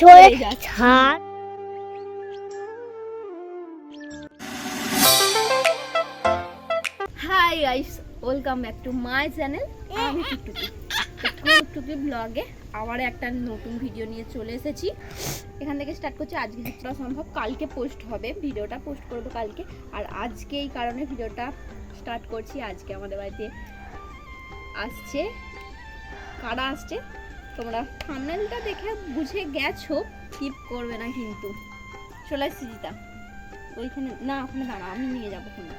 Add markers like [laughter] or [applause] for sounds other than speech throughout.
সরে। ছাড়। Hi guys welcome back to my channel আমি টুকটুকি। টুকটুকি ব্লগে আবার একটা নতুন ভিডিও নিয়ে চলে এসেছি। এখান থেকে স্টার্ট করছি। আজকে যতটা সম্ভব কালকে পোস্ট হবে। ভিডিওটা পোস্ট করব কালকে। আর আজকে এই কারণে ভিডিওটা স্টার্ট করছি। আজকে আমাদের বাড়িতে আসছে। কারা আসছে? তোমরা। থামনেলটা দেখে বুঝে গেছো স্কিপ করবে না কিন্তু। চলে আসছি জিতা। ওইখানে না, ওখানে দাঁড়া আমি নিয়ে যাব ওখানে।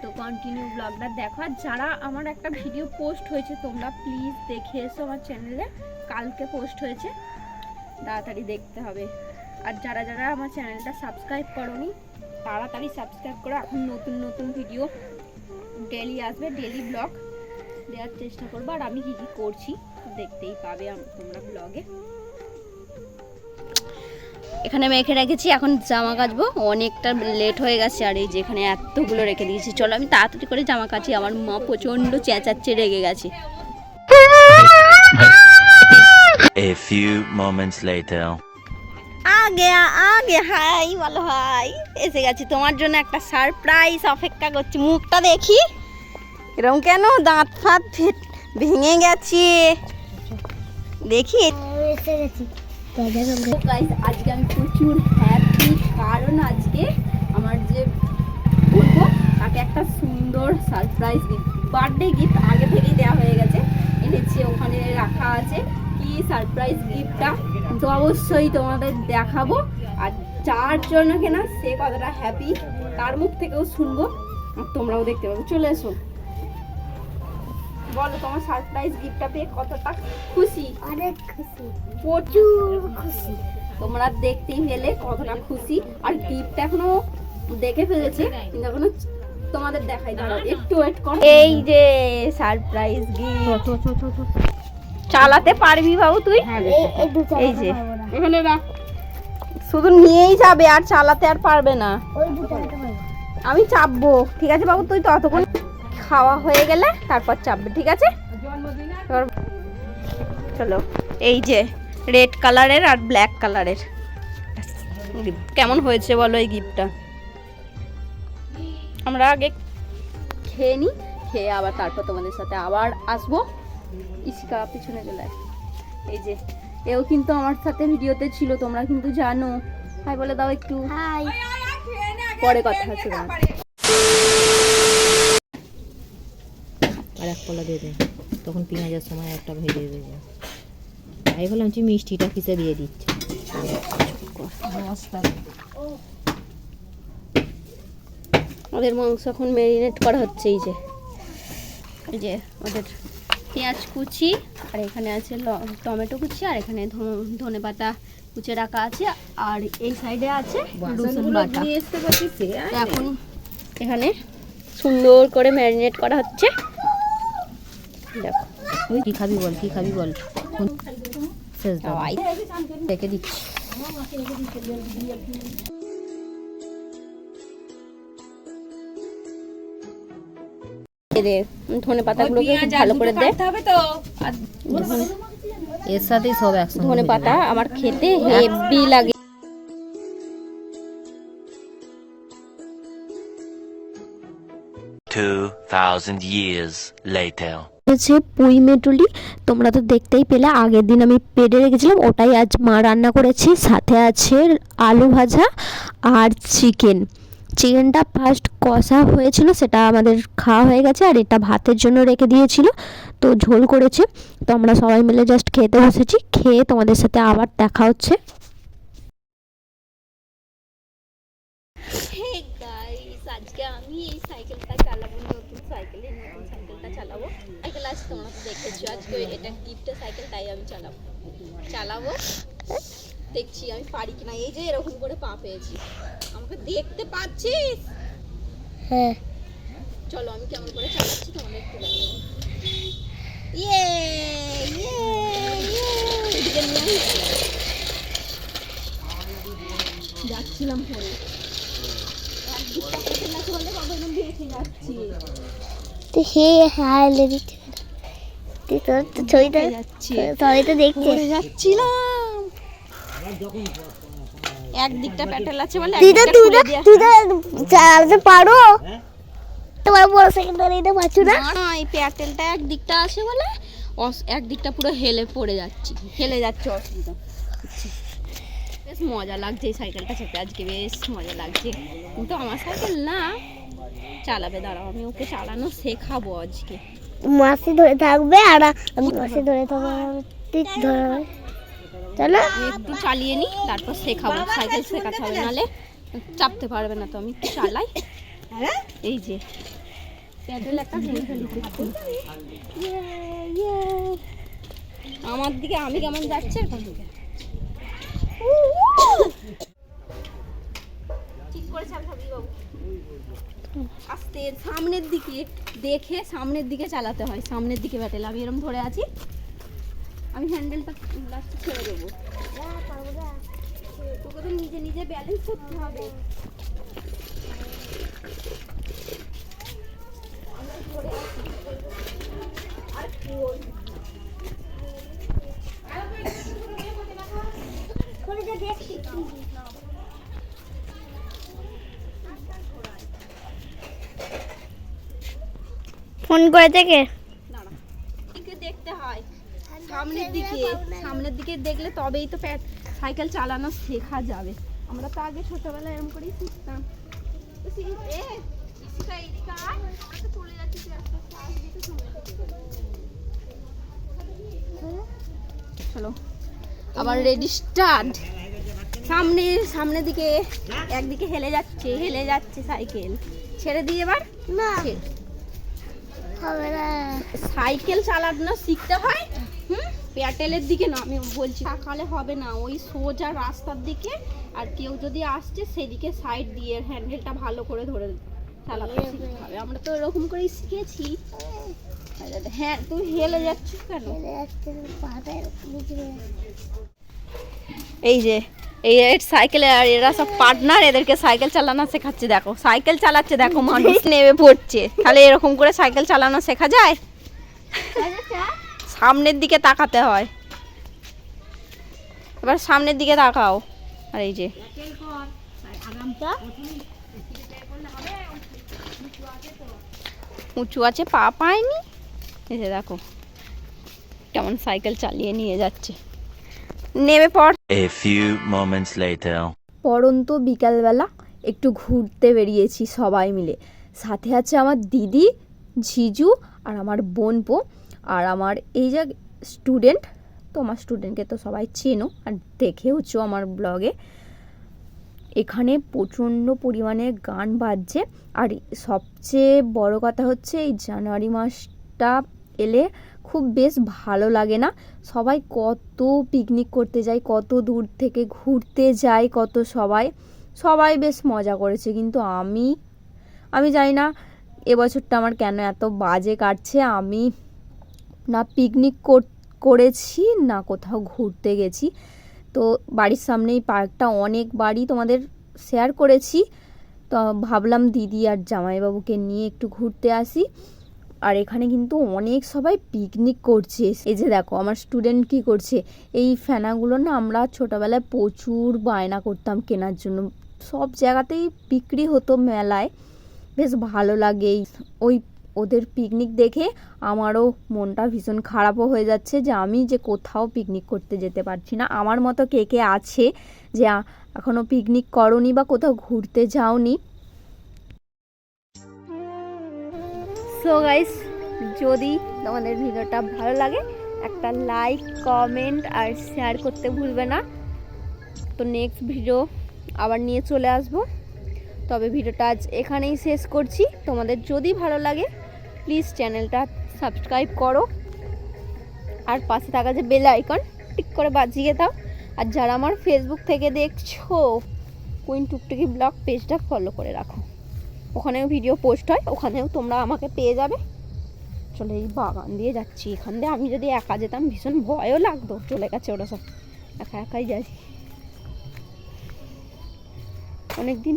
তো কন্টিনিউ ব্লগটা দেখো। আর যারা আমার একটা ভিডিও পোস্ট হয়েছে, তোমরা প্লিজ দেখে এসো আমার চ্যানেলে কালকে পোস্ট হয়েছে। তাড়াতাড়ি দেখতে হবে। আর যারা যারা আমার চ্যানেলটা সাবস্ক্রাইব করোনি, তাড়াতাড়ি সাবস্ক্রাইব করো। এখন নতুন নতুন ভিডিও ডেলি আসবে ডেলি ব্লগ দেওয়ার চেষ্টা করব। আর আমি কী কী করছি দেখতেই পাবে তোমরা ব্লগে এখানে মেখে রেখেছি এখন জামা কাচবো। অনেকটা লেট হয়ে গেছে আর এই যেখানে এতগুলো রেখে দিয়েছি। চলো আমি তাড়াতাড়ি করে জামা কাচি আমার মা প্রচণ্ড চেঁচাচ্ছে রেগে গেছে। A few moments later. আগে আগে হাই বলো হাই। এসে গেছি তোমার জন্য একটা সারপ্রাইজ অপেক্ষা করছি। মুখটা দেখি। এরকম কেন? দাঁত ফাঁত ফেট- ভেঙে গেছে। দেখি? আজকে আমি প্রচুর হ্যাপি কারণ আজকে আমার যে বলব, তাকে একটা সুন্দর সারপ্রাইজ গিফট বার্থডে গিফট আগে থেকেই দেওয়া হয়ে গেছে। এনেছি ওখানে রাখা আছে। কি সারপ্রাইজ গিফটটা তো অবশ্যই তোমাদের দেখাবো। আর যার জন্য কেনা সে কতটা হ্যাপি তার মুখ থেকেও শুনব। আর তোমরাও দেখতে পাবে। চলে এসো। বলো তোমার সারপ্রাইজ গিফটটা পেয়ে কতটা খুশি? অনেক খুশি। প্রচুর খুশি। তোমরা দেখতেই পেলে কতটা খুশি। আর গিফটটা এখনও দেখে ফেলেছে কিন্তু এখনও তোমাদের দেখাই দাঁড়াও একটু ওয়েট করো। এই যে সারপ্রাইজ গিফট চালাতে পারবি বাবু তুই? এই- এই যে। এখানে রাখ। শুধু নিয়েই যাবে আর চালাতে আর পারবে না। আমি চাপবো। ঠিক আছে বাবু তুই ততক্ষণ খাওয়া হয়ে গেলে তারপর চাপবে ঠিক আছে? চলো এই যে রেড কালারের আর ব্ল্যাক কালারের। কেমন হয়েছে বলো এই গিফটটা? আমরা আগে খেয়ে নিই খেয়ে আবার তারপর তোমাদের সাথে আবার আসব। ইস্কা পিছনে চলে আয়। এই যে এও কিন্তু আমার সাথে ভিডিওতে ছিল তোমরা কিন্তু জানো। হাই বলে দাও একটু। হাই। পরে কথা হচ্ছে আর এক কলা দিয়ে দেয়। তখন পেঁয়াজের সময় একটা ভেজে দেবে। তাই বললাম যে মিষ্টিটা কিসে দিয়ে দিচ্ছে। ওদের মাংস এখন ম্যারিনেট করা হচ্ছে এই যে। এই যে ওদের পেঁয়াজ কুচি আর এখানে আছে টমেটো কুচি আর এখানে ধনে পাতা কুচে রাখা আছে আর এই সাইডে আছে রসুন বাটা। তো এখন এখানে সুন্দর করে ম্যারিনেট করা হচ্ছে। দেখো। ওই কী খাবি বল কী খাবি বল। শেষ দাও। রেখে দিচ্ছি। দে ধনে পাতাগুলোকে ভালো করে দে। এর সাথেই সব একসঙ্গে ধনে পাতা আমার খেতে হেভি লাগে। Two thousand years later. হচ্ছে পুঁই মেটুলি তোমরা তো দেখতেই পেলে, আগের দিন আমি পেড়ে রেখেছিলাম, ওটাই আজ মা রান্না করেছি। সাথে আছে আলু ভাজা আর চিকেন। চিকেনটা ফার্স্ট কষা হয়েছিল, সেটা আমাদের খাওয়া হয়ে গেছে, আর এটা ভাতের জন্য রেখে দিয়েছিল। তো ঝোল করেছে। তো আমরা সবাই মিলে জাস্ট খেতে বসেছি। খেয়ে তোমাদের সাথে আবার দেখা হচ্ছে হে গাইস আজকে আমি এই সাইকেলটা চালাবো নতুন সাইকেল নতুন সাইকেলটা চালাবো। সাইকেল আছে তোমরা তো দেখেছ আজকে এটা গিফটের সাইকেল তাই আমি চালাবো। চালাবো দেখছি আমি পারি কিনা। এই যে এরকম করে পা পেয়েছি। আমাকে দেখতে পাচ্ছিস? হ্যাঁ। চলো আমি কেমন করে চালাচ্ছি তোমাদের একটু দেখাবো ইয়ে ইয়ে ইয়ে। যাচ্ছিলাম পরে আর গিফটটা পেতে না বলে কখনো দেখে যাচ্ছি তো হে হাই লেডি তুই তোর তো ছবিটা সবাই তো দেখছে পড়ে যাচ্ছিলাম। একদিকটা প্যাটেল আছে বলে তুই তো তুই তো তুই তো চালাতে পারো। তোমার বড় সেকেন্ডারি এটা পাচ্ছ না? না না এই প্যাটেলটা একদিকটা আছে বলে পুরো হেলে পড়ে যাচ্ছি। হেলে যাচ্ছে অসুবিধা। মজা লাগছে এই সাইকেলটা চেপে আজকে বেশ মজা লাগছে। কিন্তু আমার সাইকেল না চালাবে দাঁড়াও আমি ওকে চালানো শেখাবো আজকে। মাসি ধরে থাকবে আর আমি মাসি ধরে থাকব ঠিক ধরে চলো। একটু চালিয়ে নিই তারপর শেখাবো। সাইকেল শেখাতে হবে নাহলে চাপতে পারবে না তো আমি একটু চালাই। এই যে প্যাডেল একটা। আমার দিকে আমি কেমন যাচ্ছে? দিকে ঠিক করে চালাবি বাবু আস্তে সামনের দিকে দেখে সামনের দিকে চালাতে হয় সামনের দিকে ব্যাটেল আমি এরকম ধরে আছি আমি হ্যান্ডেলটা লাস্টে ছেড়ে দেবো তোকে তো নিজে নিজে ব্যালেন্স করতে হবে ফোন করে থেকে দেখতে হয়। সামনের দিকে সামনের দিকে দেখলে তবেই তো সাইকেল চালানো শেখা যাবে। আমরা তো আগে ছোটবেলায় এরকম করেই শিখতাম। তো চলে আবার রেডি স্টার্ট। সামনে সামনের দিকে একদিকে হেলে যাচ্ছে হেলে যাচ্ছে সাইকেল। ছেড়ে দিয়ে এবার? না। হবে না সাইকেল চালানো শিখতে হয়? হুম? প্যাটেলের দিকে না আমি বলছি। তাকালে হবে না ওই সোজা রাস্তার দিকে আর কেউ যদি আসছে সেদিকে সাইড দিয়ে হ্যান্ডেলটা ভালো করে ধরে চালাতে শিখতে হবে। আমরা তো এরকম করেই শিখেছি। হ্যাঁ তুই হেলে যাচ্ছিস কেন? হয়ে। এই যে এই সাইকেলে আর এরা সব পার্টনার এদেরকে সাইকেল চালানো শেখাচ্ছে দেখো। সাইকেল চালাচ্ছে দেখো মানুষ [laughs] নেমে পড়ছে। তাহলে এরকম করে সাইকেল চালানো শেখা যায়? সামনের দিকে তাকাতে হয়। এবার সামনের দিকে তাকাও। আর এই যে। উঁচু আছে পা পায়নি? এই যে দেখো কেমন সাইকেল চালিয়ে নিয়ে যাচ্ছে। নেমে পড়। পরন্ত বিকালবেলা একটু ঘুরতে বেরিয়েছি সবাই মিলে। সাথে আছে আমার দিদি ঝিজু আর আমার বোনপো আর আমার এই যে স্টুডেন্ট তো আমার স্টুডেন্টকে তো সবাই চেনো আর দেখেওছো আমার ব্লগে এখানে প্রচণ্ড পরিমাণে গান বাজছে। আর সবচেয়ে বড় কথা হচ্ছে এই জানুয়ারি মাসটা এলে খুব বেশ ভালো লাগে না। সবাই কত পিকনিক করতে যায়, কত দূর থেকে ঘুরতে যায়, কত সবাই সবাই বেশ মজা করেছে। কিন্তু আমি আমি জানি না এবছরটা আমার কেন এত বাজে কাটছে। আমি না পিকনিক করেছি, না কোথাও ঘুরতে গেছি। তো বাড়ির সামনেই পার্কটা অনেকবারই তোমাদের শেয়ার করেছি। তো ভাবলাম দিদি আর জামাইবাবুকে নিয়ে একটু ঘুরতে আসি। আর এখানে কিন্তু অনেক সবাই পিকনিক করছে। এই যে দেখো, আমার স্টুডেন্ট কি করছে? এই ফেনাগুলো না আমরা ছোটোবেলায় প্রচুর বায়না করতাম কেনার জন্য। সব জায়গাতেই বিক্রি হতো মেলায়। বেশ ভালো লাগে। ওই ওদের পিকনিক দেখে আমারও মনটা ভীষণ খারাপও হয়ে যাচ্ছে যে আমি যে কোথাও পিকনিক করতে যেতে পারছি না। আমার মতো কে কে আছে যে এখনও এখনও পিকনিক করনি বা কোথাও ঘুরতে যাওনি। সো গাইস যদি তোমাদের ভিডিওটা ভালো লাগে, একটা লাইক কমেন্ট আর শেয়ার করতে ভুলবে না। তো নেক্সট ভিডিও আবার নিয়ে চলে আসব। তবে ভিডিওটা আজ এখানেই শেষ করছি। তোমাদের যদি ভালো লাগে প্লিজ চ্যানেলটা সাবস্ক্রাইব করো। আর পাশে থাকা যে বেল আইকন টিক করে বাজিয়ে দাও। আর যারা আমার ফেসবুক থেকে দেখছ কুইন টুকটুকি ব্লগ পেজটা ফলো করে রাখো। ওখানেও ভিডিও পোস্ট হয়, ওখানেও তোমরা আমাকে পেয়ে যাবে। চলে এই বাগান দিয়ে যাচ্ছি, এখান দিয়ে আমি যদি একা যেতাম ভীষণ ভয়ও লাগতো, চলে গেছে ওরা সব। একা একাই যাই। অনেকদিন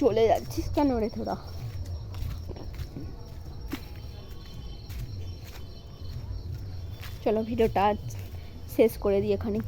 চলে যাচ্ছিস কেন রে তোরা? চলো ভিডিওটা শেষ করে দিই এখানে